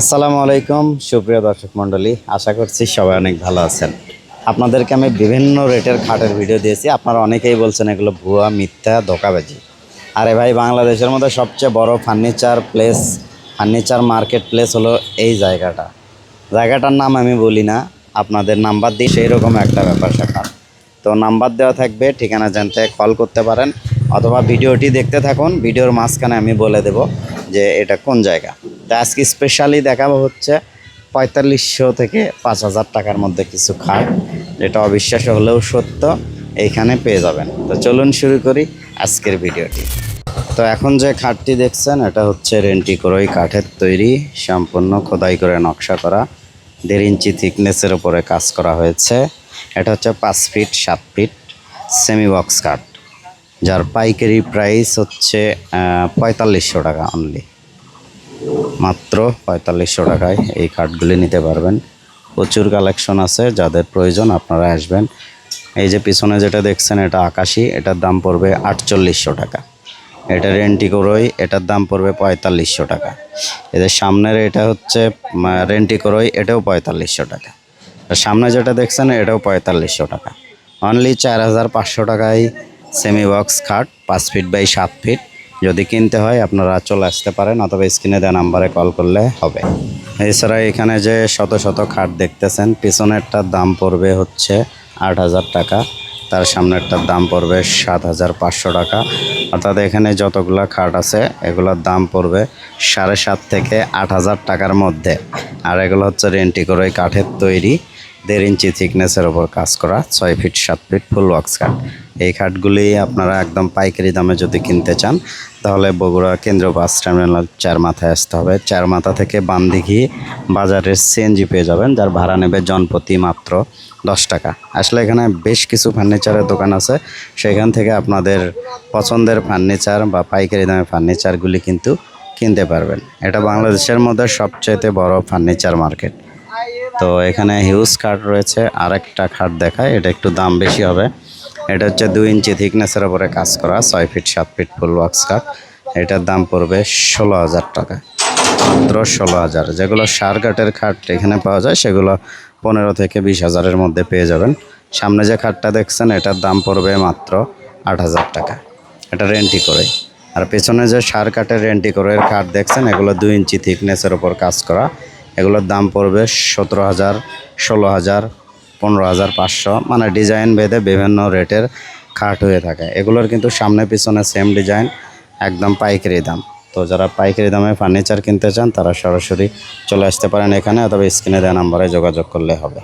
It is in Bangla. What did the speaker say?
আসসালামু আলাইকুম, সুপ্রিয় দর্শক মণ্ডলী। আশা করছি সবাই অনেক ভালো আছেন। আপনাদেরকে আমি বিভিন্ন রেটের খাটের ভিডিও দিয়েছি। আপনারা অনেকেই বলছেন এগুলো ভুয়া, মিথ্যা, ধোকাবাজি। আরে ভাই, বাংলাদেশের মধ্যে সবচেয়ে বড় furniture place, furniture market place হলো এই জায়গাটা। জায়গাটার নাম আমি বলি না, আপনাদের নাম্বার দিই সেই রকম একটা ব্যাপার স্যাপার। তো নাম্বার দেওয়া থাকবে, ঠিকানা জানতে কল করতে পারেন, অথবা ভিডিওটি দেখতে থাকুন। ভিডিওর মাঝখানে আমি বলে দেব যে এটা কোন জায়গা। তো আজকে স্পেশালি দেখাবো হচ্ছে পঁয়তাল্লিশশো থেকে পাঁচ হাজার টাকার মধ্যে কিছু খাট, যেটা অবিশ্বাস হলেও সত্য, এইখানে পেয়ে যাবেন। তো চলুন শুরু করি আজকের ভিডিওটি। তো এখন যে খাটটি দেখছেন, এটা হচ্ছে রেন্টি করই কাঠের তৈরি, সম্পূর্ণ খোদাই করে নকশা করা, দেড় ইঞ্চি থিকনেসের উপরে কাজ করা হয়েছে। এটা হচ্ছে পাঁচ ফিট, সাত ফিট সেমি বক্স কাঠ, যার পাইকারি প্রাইস হচ্ছে পঁয়তাল্লিশশো টাকা অনলি মাত্র পঁয়তাল্লিশশো টাকায় এই কাঠগুলি নিতে পারবেন। প্রচুর কালেকশন আছে যাদের প্রয়োজন আপনারা আসবেন। এই যে পিছনে যেটা দেখছেন এটা আকাশি এটার দাম পড়বে আটচল্লিশশো টাকা। এটা রেন্টি করই এটার দাম পড়বে পঁয়তাল্লিশশো টাকা। এদের সামনের এটা হচ্ছে উম, রেন্টি করই এটাও পঁয়তাল্লিশশো টাকা। আর সামনে যেটা দেখছেন এটাও পঁয়তাল্লিশশো টাকা। অনলি চার হাজার পাঁচশো টাকায় সেমি বক্স খাট পাঁচ ফিট বাই সাত ফিট যদি কিনতে হয়, আপনারা চলে আসতে পারেন অথবা স্ক্রিনে দেওয়া নাম্বারে কল করলে হবে। এছাড়া এখানে যে শত শত খাট দেখতেছেন পিছনেরটার দাম পড়বে হচ্ছে আট হাজার টাকা, তার সামনেরটার দাম পড়বে সাত হাজার পাঁচশো টাকা। অর্থাৎ এখানে যতগুলো খাট আছে, এগুলোর দাম পড়বে সাড়ে সাত থেকে আট হাজার টাকার মধ্যে। আর এগুলো হচ্ছে রেন্টি করে কাঠের তৈরি। দেড় ইঞ্চি থিকনেসের ওপর কাজ করা, ছয় ফিট, সাত ফিট, ফুল ওয়াক্স কাঠ এই কাঠগুলি আপনারা একদম পাইকারি দামে যদি কিনতে চান, তাহলে বগুড়া কেন্দ্র বাস টার্মিনাল চার মাথায় আসতে হবে। চার মাথা থেকে বান্দিঘি বাজারের সিএনজি পেয়ে যাবেন, যার ভাড়া নেবে জনপ্রতি মাত্র দশ টাকা। আসলে এখানে বেশ কিছু ফার্নিচারের দোকান আছে, সেখান থেকে আপনাদের পছন্দের ফার্নিচার বা পাইকারি দামে ফার্নিচারগুলি কিন্তু কিনতে পারবেন। এটা বাংলাদেশের মধ্যে সবচেয়ে বড় ফার্নিচার মার্কেট। তো এখানে হিউজ খাট রয়েছে, আরেকটা খাট দেখায় এটা একটু দাম বেশি হবে। এটা হচ্ছে দুই ইঞ্চি থিকনেসের উপরে কাজ করা, ছয় ফিট সাত ফিট ফুল ওয়াক্স কাঠ এটার দাম পড়বে ষোলো হাজার টাকা। মাত্র ষোলো হাজার। যেগুলো সার কাঠের খাট এখানে পাওয়া যায়, সেগুলো পনেরো থেকে বিশ হাজারের মধ্যে পেয়ে যাবেন। সামনে যে খাটটা দেখছেন, এটার দাম পড়বে মাত্র আট হাজার টাকা। এটা রেন্টি করে। আর পেছনে যে সার কাঠের রেন্টি করে খাট দেখছেন, এগুলো দুই ইঞ্চি থিকনেসের ওপর কাজ করা। এগুলোর দাম পড়বে সতেরো হাজার, ষোলো হাজার, পনেরো হাজার, পাঁচশো। মানে ডিজাইন ভেদে বিভিন্ন রেটের খাট হয়ে থাকে। এগুলোর কিন্তু সামনে পিছনে সেম ডিজাইন, একদম পাইকারি দাম। তো যারা পাইকারি দামে ফার্নিচার কিনতে চান, তারা সরাসরি চলে আসতে পারেন এখানে, অথবা স্ক্রিনে দেওয়া নাম্বারে যোগাযোগ করলে হবে।